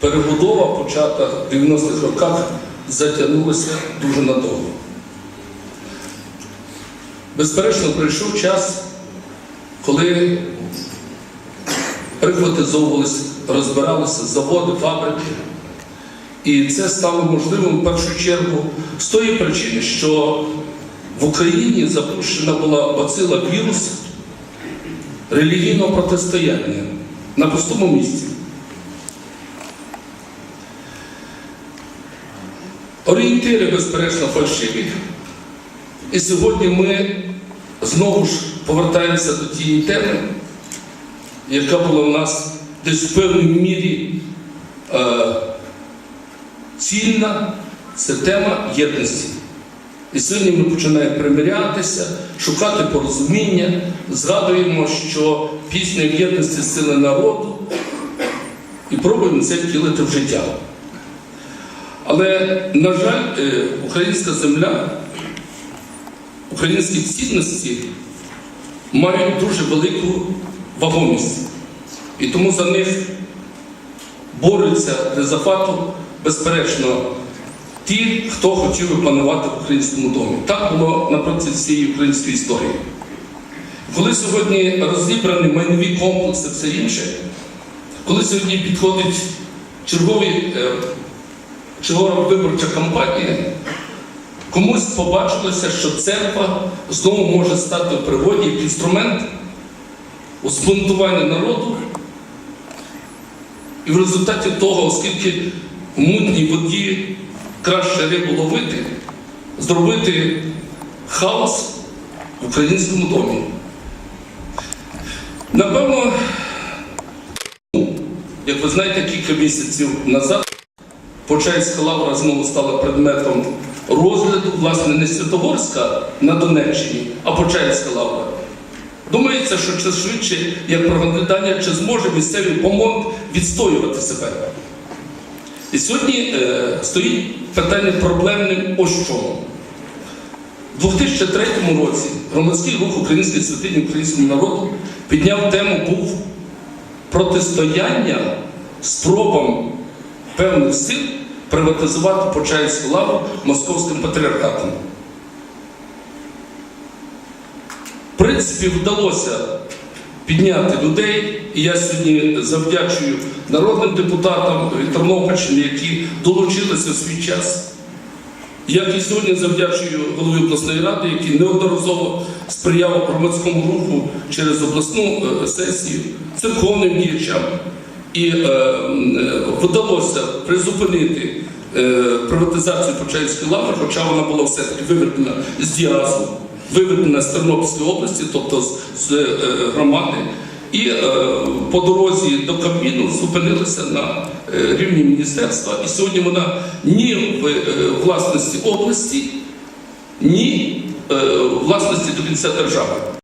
перебудова, почата в 90-х роках, затягнулася дуже надовго. Безперечно, прийшов час, коли приватизовувалися, розбиралися заводи, фабрики. І це стало можливим в першу чергу з тої причини, що в Україні запущена була бацила вірус релігійного протистояння на пустому місці. Орієнтири, безперечно, фальшиві. І сьогодні ми знову ж повертаємося до тієї теми, яка була в нас десь в певній мірі е, цільна, це тема єдності. І сьогодні ми починаємо примирятися, шукати порозуміння, згадуємо, що пісня єдності сили народу, і пробуємо це втілити в життя. Але, на жаль, е, українська земля, українські цінності мають дуже велику вагомість. І тому за них борються де за факту, безперечно, ті, хто хотів би в українському домі. Так було напроти всієї української історії. Коли сьогодні розібрані майнові комплекси, все інше, коли сьогодні підходить черговий, е, чергова виборча кампанія, комусь побачилося, що церква знову може стати в пригоді як інструмент у збунтуванні народу. І в результаті того, оскільки в мутній воді краще рибу ловити, зробити хаос в українському домі. Напевно, як ви знаєте, кілька місяців назад Почаївська лавра знову стала предметом розгляду, власне, не Святогорська на Донеччині, а Почаївська лавра. Думається, що це швидше як прогадання, чи зможе місцевий помон відстоювати себе. І сьогодні е, стоїть питання проблемним ось чому. У 2003 році громадський рух Української святині українському народу підняв тему був протистояння спробам певних сил приватизувати Почаївську лаву московським патріархатом. В принципі, вдалося підняти людей, і я сьогодні завдячую народним депутатам від Тернопільщини, які долучилися в свій час. Як і сьогодні завдячую голові обласної ради, який неодноразово сприяв громадському руху через обласну е, сесію, церковним діячам. І е, е, вдалося призупинити е, приватизацію Почаївської лаври, хоча вона була все-таки виведена з діазу, виведена з Тернопільської області, тобто з, громади. І е, по дорозі до Кабміну зупинилися на е, рівні міністерства. І сьогодні вона ні в е, власності області, ні е, власності до кінця держави.